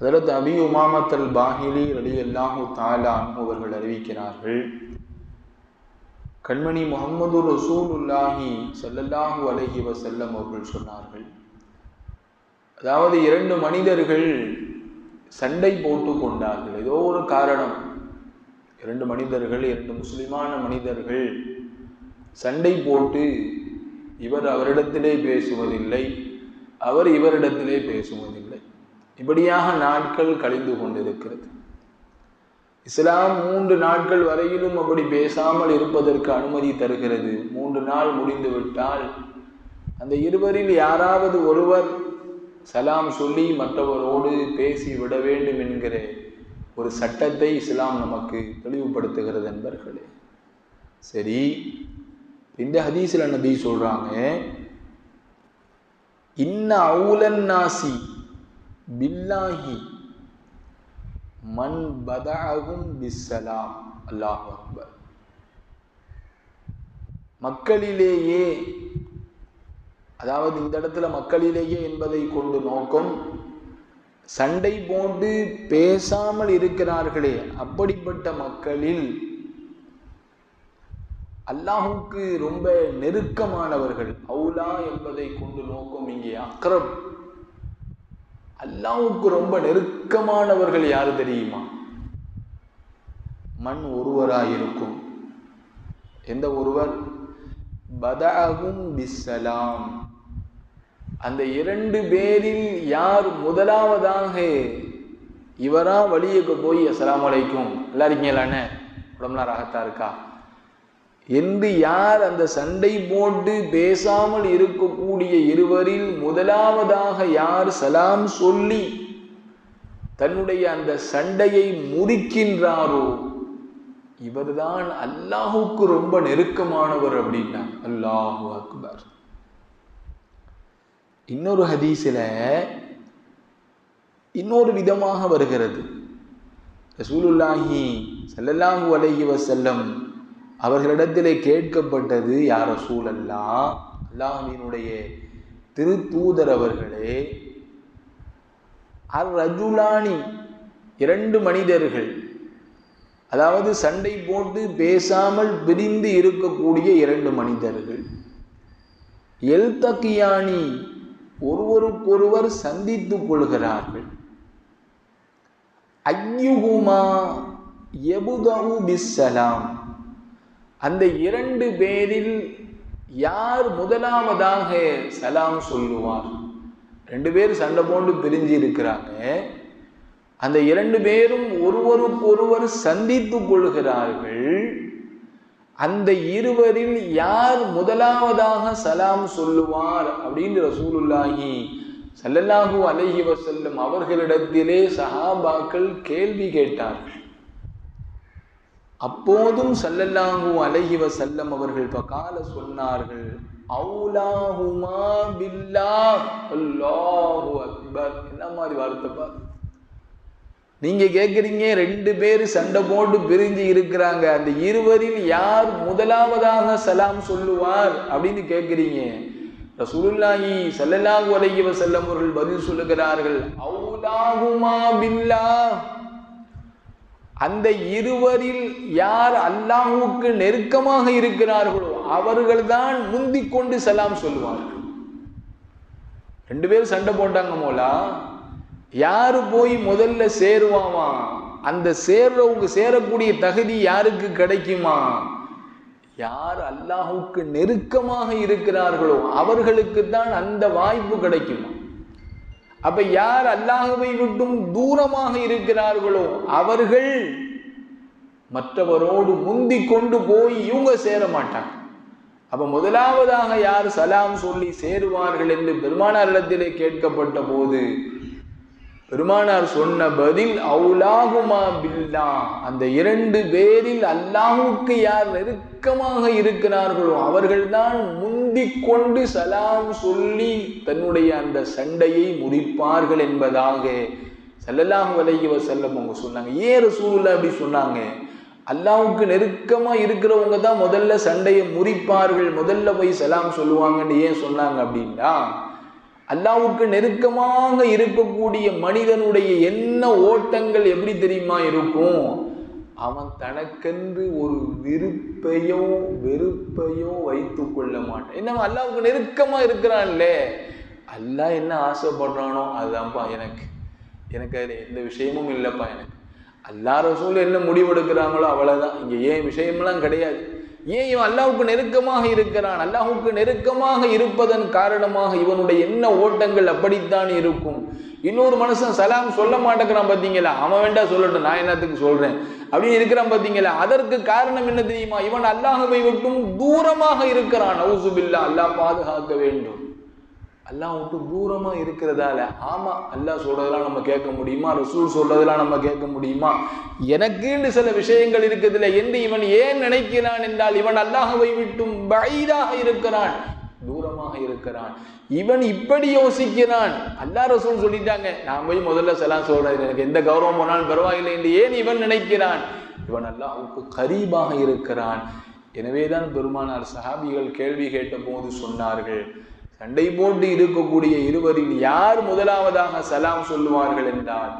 அதற்கு அபி உமாமத்தல் பாஹிலி அலி அல்லாஹு தாலா அவர்கள் அறிவிக்கிறார்கள் கண்மணி முகமது ரசூலுல்லாஹி சல்லல்லாஹு அலஹி வசல்லம் அவர்கள் சொன்னார்கள் அதாவது இரண்டு மனிதர்கள் சண்டை போட்டு கொண்டார்கள். ஏதோ ஒரு காரணம். இரண்டு மனிதர்கள் இரண்டு முஸ்லிமான மனிதர்கள் சண்டை போட்டு இவர் அவரிடத்திலே பேசுவதில்லை அவர் இவரிடத்திலே பேசுவதில்லை. இப்படியாக நாட்கள் கழிந்து கொண்டிருக்கிறது. இஸ்லாம் மூன்று நாட்கள் வரையிலும் அப்படி பேசாமல் இருப்பதற்கு அனுமதி தருகிறது. மூன்று நாள் முடிந்துவிட்டால் அந்த இருவரில் யாராவது ஒருவர் சலாம் சொல்லி மற்றவரோடு பேசி விட வேண்டும் என்கிற ஒரு சட்டத்தை இஸ்லாம் நமக்கு தெளிவுபடுத்துகிறது என்பர்களே. சரி இந்த ஹதீஸில் நபி சொல்றாங்க? இன்ன அவுலன் நாசி பில்லாஹி. மண் பதாகும் பிஸ்ஸலாம். அல்லாஹ் அக்பர். மக்களிலேயே அதாவது இந்த இடத்துல மக்களிலேயே என்பதை கொண்டு நோக்கம் சண்டை போட்டு பேசாமல் இருக்கிறார்களே அப்படிப்பட்ட மக்களில் அல்லாஹுக்கு ரொம்ப நெருக்கமானவர்கள் அவுலா என்பதை கொண்டு நோக்கம் இங்கே அக்ரப் அல்லாஹுக்கு ரொம்ப நெருக்கமானவர்கள் யாரு தெரியுமா? மண் ஒருவராயிருக்கும். எந்த ஒருவர்? பதாகும் பிஸ்ஸலாம். அந்த இரண்டு பேரில் யார் முதலாவதாக இவரா வழியக்கு போய் அஸ்லாம் அலைக்கும். நல்லா இருக்கீங்களாண்ணே உடம்புலாம் ராகத்தா இருக்கா? என்று யார் அந்த சண்டை போட்டு பேசாமல் இருக்கக்கூடிய இருவரில் முதலாவதாக யார் சலாம் சொல்லி தன்னுடைய அந்த சண்டையை முடிக்கின்றாரோ இவர்தான் அல்லாஹுக்கு ரொம்ப நெருக்கமானவர் அப்படின்னா. அல்லாஹு அக்பர். இன்னொரு ஹதீஸில் இன்னொரு விதமாக வருகிறது. ரசூலுல்லாஹி ஸல்லல்லாஹு அலைஹி வசல்லம் அவர்களிடத்திலே கேட்கப்பட்டது யார சூழல்லா அல்லாஹினுடைய திருத்தூதர் அவர்களே. அர் ரஜுலானி இரண்டு மனிதர்கள். அதாவது சண்டை போட்டு பேசாமல் பிரிந்து இருக்கக்கூடிய இரண்டு மனிதர்கள். எல் தக்கியானி ஒருவருக்கொருவர் சந்தித்துக் கொள்கிறார்கள். ஐயுகுமா எபுதவு பிஸ்ஸலாம். அந்த இரண்டு பேரில் யார் முதலாவதாக சலாம் சொல்லுவார்? ரெண்டு பேர் சண்டை போண்டு பிரிஞ்சு இருக்கிறாங்க. அந்த இரண்டு பேரும் ஒருவருக்கொருவர் சந்தித்துக் கொள்கிறார்கள். அந்த இருவரில் யார் முதலாவதாக சலாம் சொல்லுவார் அப்படின்னு ரசூலுல்லாஹி சல்லல்லாஹூ அலஹி வசல்லம் அவர்களிடத்திலே சஹாபாக்கள் கேள்வி கேட்டார்கள். அப்போதும் ஸல்லல்லாஹு அலைஹி வஸல்லம் அவர்கள் பகால சொன்னார்கள் அவுலாஹுமா பில்லா அல்லாஹு அக்பர். என்ன மாதிரி வார்த்தை பாரு. நீங்க கேக்குறீங்க ரெண்டு பேர் சண்டை போட்டு பிரிஞ்சு இருக்கிறாங்க. அந்த இருவரில் யார் முதலாவதாக சலாம் சொல்லுவார் அப்படின்னு கேக்குறீங்க. ரசூலுல்லாஹி சல்லல்லாஹு அலைஹி வஸல்லம் அவர்கள் பதில் சொல்லுகிறார்கள் அவுலாஹுமா பில்லா அந்த இருவரில் யார் அல்லாஹுக்கு நெருக்கமாக இருக்கிறார்களோ அவர்கள்தான் முந்திக் கொண்டு சலாம் சொல்லுவார்கள். ரெண்டு பேரும் சண்டை போட்டாங்க மோலா. யாரு போய் முதல்ல சேருவாமா? அந்த சேர்றவங்க சேரக்கூடிய தகுதி யாருக்கு கிடைக்குமா? யார் அல்லாஹுக்கு நெருக்கமாக இருக்கிறார்களோ அவர்களுக்கு தான் அந்த வாய்ப்பு கிடைக்குமா? அப்ப யார் அல்லாஹுவை விட்டும் தூரமாக இருக்கிறார்களோ அவர்கள் மற்றவரோடு முந்தி கொண்டு போய் இவங்க சேர மாட்டாங்க. அப்ப முதலாவதாக யார் சலாம் சொல்லி சேருவார்கள் என்று பெருமானாரிடத்திலே கேட்கப்பட்ட போது பெருமானார் சொன்ன பதில் அவுலாகுமா பில்லா. அந்த இரண்டு பேரில் அல்லாஹுக்கு யார் நெருக்கமாக இருக்கிறார்களோ அவர்கள்தான் முந்திக் கொண்டு சலாம் சொல்லி தன்னுடைய அந்த சண்டையை முடிப்பார்கள் என்பதாக செல்லலாம் அலைஹி செல்லம் அவங்க சொன்னாங்க. ஏன் சூழல அப்படி சொன்னாங்க? அல்லாவுக்கு நெருக்கமா இருக்கிறவங்க தான் முதல்ல சண்டையை முறிப்பார்கள் முதல்ல போய் சலாம் சொல்லுவாங்கன்னு ஏன் சொன்னாங்க அப்படின்னா அல்லாவுக்கு நெருக்கமாக இருக்கக்கூடிய மனிதனுடைய என்ன ஓட்டங்கள் எப்படி தெரியுமா இருக்கும்? அவன் தனக்கென்று ஒரு விருப்பையோ வெறுப்பையோ வைத்து கொள்ள மாட்டான். என்ன அல்லாவுக்கு நெருக்கமாக இருக்கிறான்லே. அல்லா அல்லாஹ் என்ன ஆசைப்படுறானோ அதுதான்ப்பா எனக்கு. எனக்கு அதில் எந்த விஷயமும் இல்லைப்பா எனக்கு. அல்லா ரசூல் என்ன முடிவெடுக்கிறாங்களோ அவ்வளோதான் இங்கே ஏன் விஷயம்லாம் கிடையாது. ஏன் இவன் அல்லாவுக்கு நெருக்கமாக இருக்கிறான்? அல்லாஹுக்கு நெருக்கமாக இருப்பதன் காரணமாக இவனுடைய என்ன ஓட்டங்கள் அப்படித்தான் இருக்கும். இன்னொரு மனுஷன் சலாம் சொல்ல மாட்டேங்கிறான் பார்த்தீங்களா அவன் வேண்டா சொல்லட்டும் நான் என்னத்துக்கு சொல்றேன்? அப்படின்னு இருக்கிறான் பார்த்தீங்களா அதற்கு காரணம் என்ன தெரியுமா? இவன் அல்லாஹவை விட்டும் தூரமாக இருக்கிறான். ஹவுசுபில்லா அல்லாஹ் பாதுகாக்க வேண்டும். அல்லாஹ் விட்டு தூரமா இருக்கிறதால ஆமா அல்லாஹ் சொல்றதெல்லாம் நம்ம கேட்க முடியுமா? ரசூல் சொல்றதெல்லாம் நம்ம கேட்க முடியுமா? எனக்குன்னு சில விஷயங்கள் இருக்குதுல என்று இவன் ஏன் நினைக்கிறான் என்றால் இவன் அல்லாஹவை விட்டும் பைதாக இருக்கிறான். தூரமாக இருக்கிறான். இவன் இப்படி யோசிக்கிறான். அல்லாஹ் ரசூல் சொல்லிட்டாங்க நான் போய் முதல்ல செலாம் சொல்றேன். எனக்கு எந்த கௌரவம் போனாலும் பரவாயில்லை என்று ஏன் இவன் நினைக்கிறான்? இவன் அல்லாஹுக்கு கரீபாக இருக்கிறான். எனவேதான் பெருமானார் சஹாபிகள் கேள்வி கேட்ட போது சொன்னார்கள் சண்டை போட்டு இருக்கக்கூடிய இருவரில் யார் முதலாவதாக சலாம் சொல்லுவார்கள் என்றால்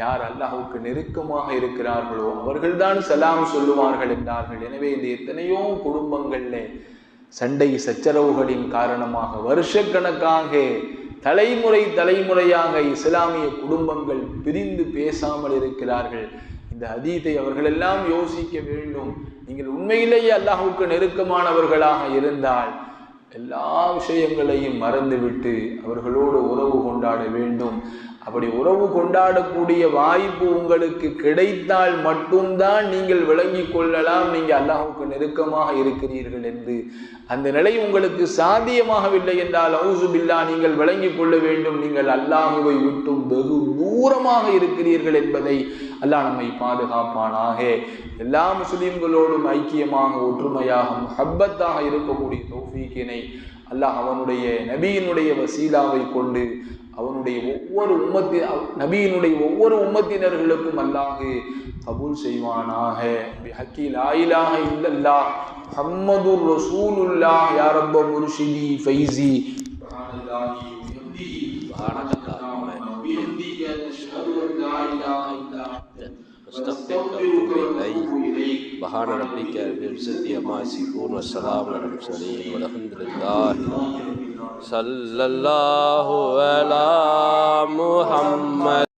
யார் அல்லாஹுக்கு நெருக்கமாக இருக்கிறார்களோ அவர்கள்தான் சலாம் சொல்லுவார்கள் என்றார்கள். எனவே இந்த எத்தனையோ குடும்பங்கள்ல சண்டை சச்சரவுகளின் காரணமாக வருஷக்கணக்காக தலைமுறை தலைமுறையாக இஸ்லாமிய குடும்பங்கள் பிரிந்து பேசாமல் இருக்கிறார்கள். இந்த அதீதை அவர்களெல்லாம் யோசிக்க வேண்டும். நீங்கள் உண்மையிலேயே அல்லாஹுக்கு நெருக்கமானவர்களாக இருந்தால் எல்லா விஷயங்களையும் மறந்துவிட்டு அவர்களோடு உறவு கொண்டாட வேண்டும். அப்படி உறவு கொண்டாடக்கூடிய வாய்ப்பு உங்களுக்கு கிடைத்தால் மட்டும்தான் நீங்கள் விளங்கிக் கொள்ளலாம். நீங்கள் அல்லாஹுக்கு நெருக்கமாக இருக்கிறீர்கள் என்று. அந்த நிலை உங்களுக்கு சாத்தியமாகவில்லை என்றால் அவுசு பில்லா நீங்கள் விளங்கிக் கொள்ள வேண்டும். நீங்கள் அல்லாஹுவை விட்டும் வெகு தூரமாக இருக்கிறீர்கள் என்பதை அல்லாஹ் நம்மை பாதுகாப்பானாக. எல்லா முஸ்லீம்களோடும் ஐக்கியமாக ஒற்றுமையாக முஹப்பத்தாக இருக்கக்கூடிய தௌஃபீக்கினை அல்லாஹ் அவனுடைய நபியினுடைய வசீலாவை கொண்டு அவனுடைய ஒவ்வொரு உம்மத்தி நபியினுடைய ஒவ்வொரு உம்மத்தினர்களுக்கும் அல்லாஹ் கபூல் செய்வானாக ஹக்கி லாயிலாக இல்லல்லாஹ் முஹம்மதுர் ரசூலுல்லாஹ் யா ரப்ப முர்ஷிதி ஃபைசி சுப்ஹானல்லாஹி வபிஹம்திஹி சுப்ஹானல்லாஹி வபிஹம்திஹி அஷ்ஹது அன் லா இலாஹ இல்லா அன்த أستغفرك وأتوب إليك سبحان ربك رب العزة عما يصفون والسلام على المرسلين والحمد لله صلى الله على محمد